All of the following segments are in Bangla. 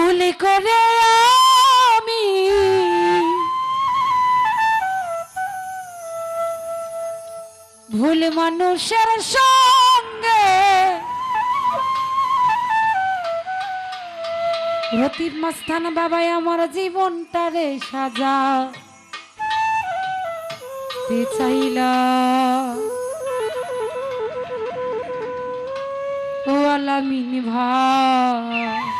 ভুল করে আমি। ভুল মানুষের সঙ্গে রতির মাস্তান বাবাই আমার জীবনটা রে সাজা। চাইলা। ও আলামিন ভাই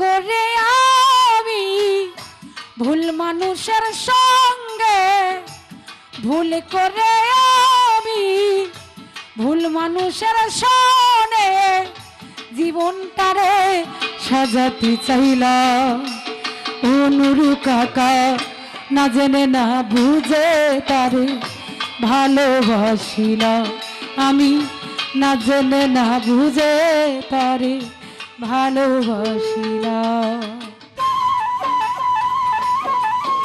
করে আমি ভুল মানুষের সঙ্গে, ভুল করে আমি ভুল মানুষের সনে জীবনটারে সাজাতে চাইলাম। ও নুরু কাকা না জেনে না বুঝে তারে ভালোবাসিলাম। আমি না জেনে না বুঝে তারে ভালোবাসিলাম।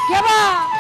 কেবা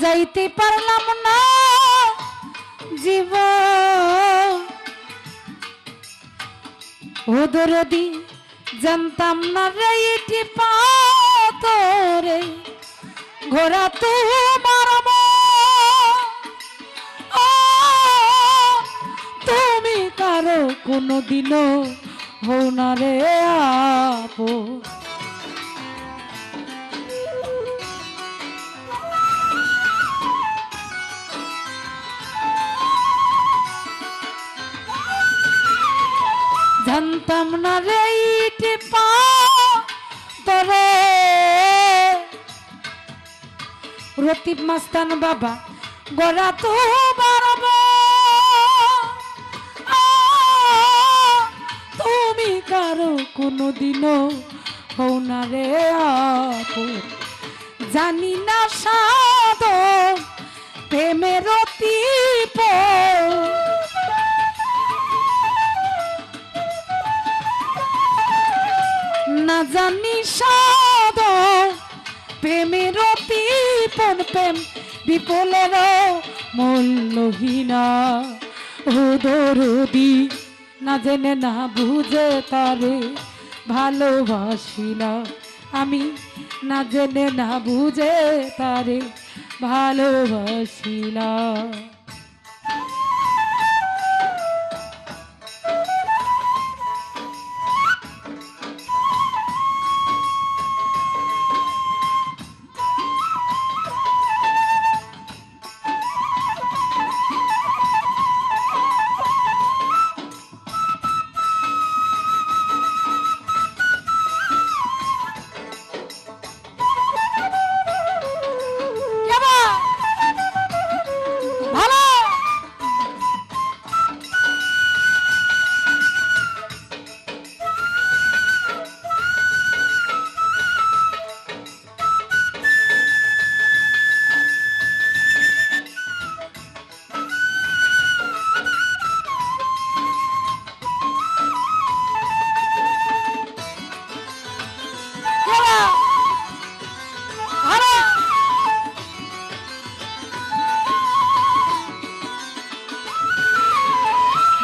সাজাইতে পারলাম না। জীবন। ও দরদি জানতাম না রে ইটি পাতরে ঘোরা তোমার মন। ও, তুমি কারও কোনো দিনও হও না রে আপো জানতাম না রে ইটি পা তরে রতিব মাস্তান বাবা, গড়া তো বারব তুমি কারও কোনো দিনও হও না রে জানি না সাদ প্রেমের অতীপ না জানি সাদ প্রেমের বিপন প্রেম, বিপলের মূল্যহীনা ও দরদি, না জেনে না বুঝে তারে ভালোবাসিলা আমি না জেনে না বুঝে তারে ভালোবাসিলা কেবা?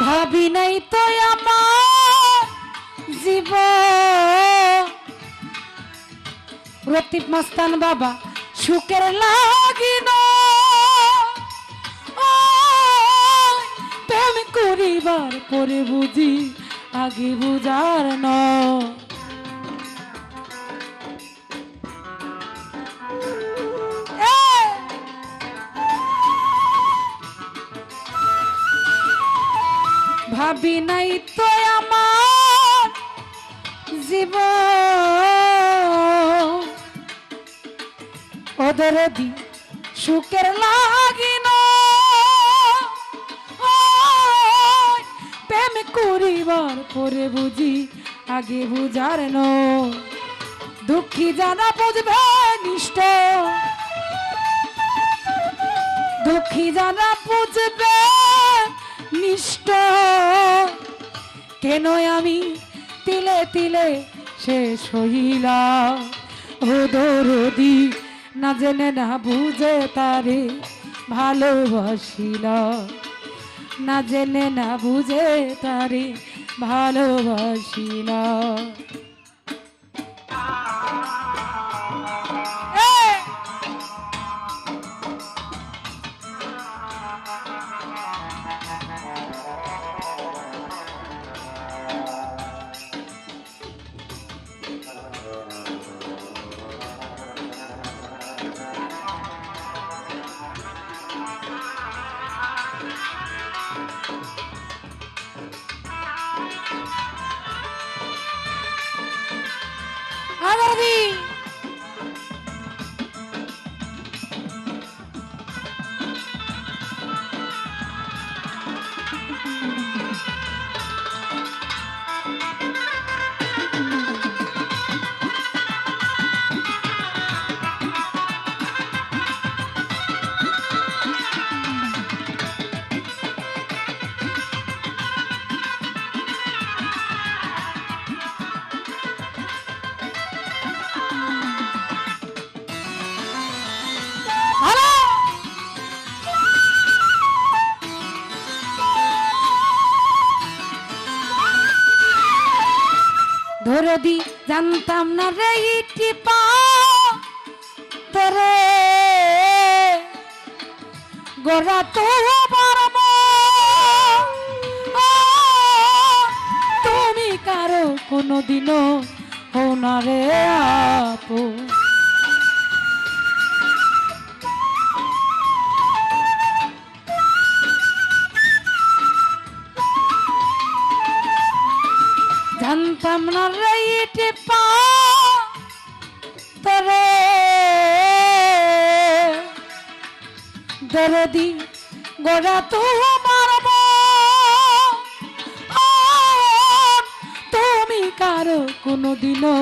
ভাবি নাই তো আমার জীব। প্রতীপ মাস্তান বাবা, সুখের লাগিন প্রেম করিবার পরে বুঝি আগে বুঝার ন ভাবি নাই তো আমার জীব ওদের দি সুখের লাগিন প্রেম করিবার পরে বুঝি আগে বুঝার ন। দুঃখী জানা বুঝবে নিষ্ঠ। দুঃখী জানা বুঝবে নিষ্ঠ। কেন আমি তিলে তিলে শেষ হইলাম। ও দরদি, না জেনে না বুঝে তারে ভালোবাসিল না জেনে না বুঝে তারে ভালোবাসিল ধরদি জানতাম না রে ইটি পরে গোরা তো তুমি কারও কোনোদিনও হো না রে আপু। ইটি পা, তোরে দরদি গোড়া তো মারব। তুমি কারও কোনোদিনও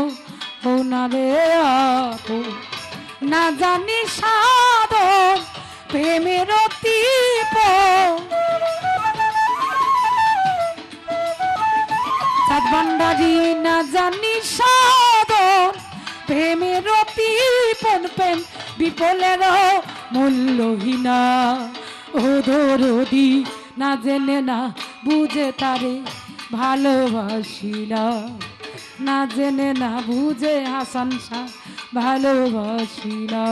হও না রে না জানি সাধন প্রেমের তীপ সাত ভান্ডারি না জানি সাধন প্রেমের পিপন প্রেম বিপলের মূল্যহীনা। ও দরদি, না জেনে না বুঝে তারে ভালোবাসিলা। না জেনে না বুঝে হাসান শাহ ভালোবাসিলা।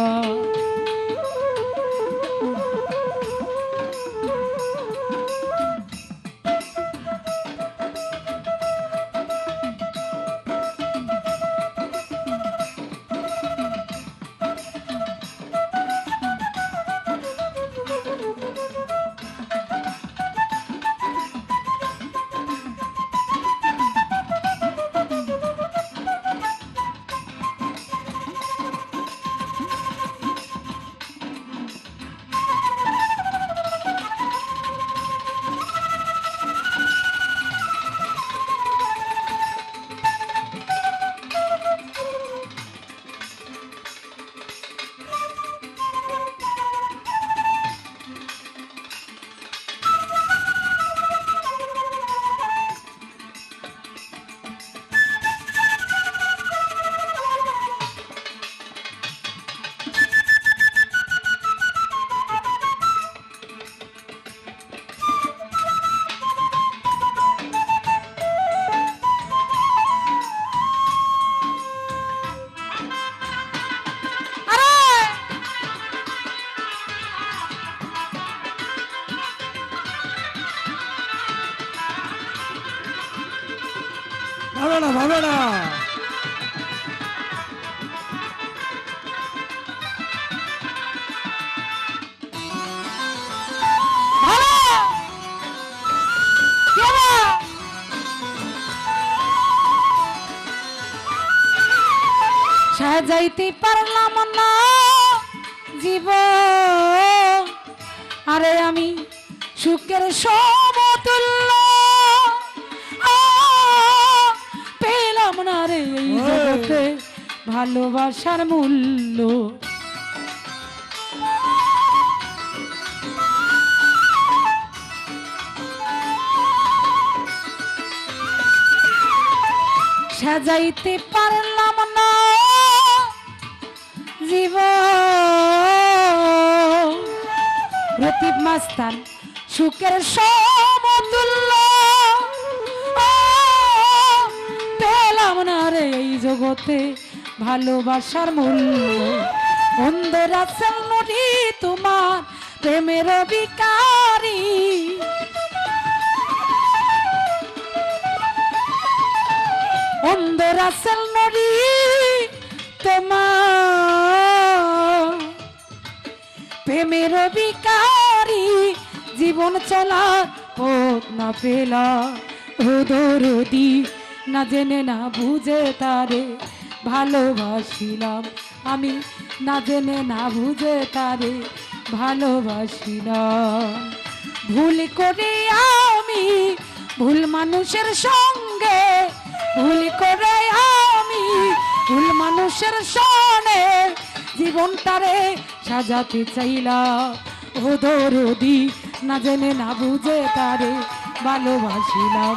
ভাবে না ভাবে না পারলাম না জীব আরে আমি সুখের সমতুল্য পেলাম না রে এই জগতে ভালোবাসার মূল্য। সাজাইতে পারলাম না জীব রতিব মাস্তান সুখের সমতুল্য। পেলাম এই জগতে ভালোবাসার মূল্য। অন্ধরা নদী তোমার প্রেমের বিকারী অন্ধরা নদী তোমার প্রেমের বিকারী জীবন চলার পথ না পেলা ও দরদি না জেনে, না বুঝে তারে ভালোবাসিলাম। আমি না জেনে, না বুঝে তারে ভালোবাসিলাম। ভুল করে আমি ভুল মানুষের সঙ্গে, ভুল করে আমি ভুল মানুষের সনে জীবনটারে সাজাতে চাইলাম। ও দরদি, না জেনে, না বুঝে তারে ভালোবাসিলাম।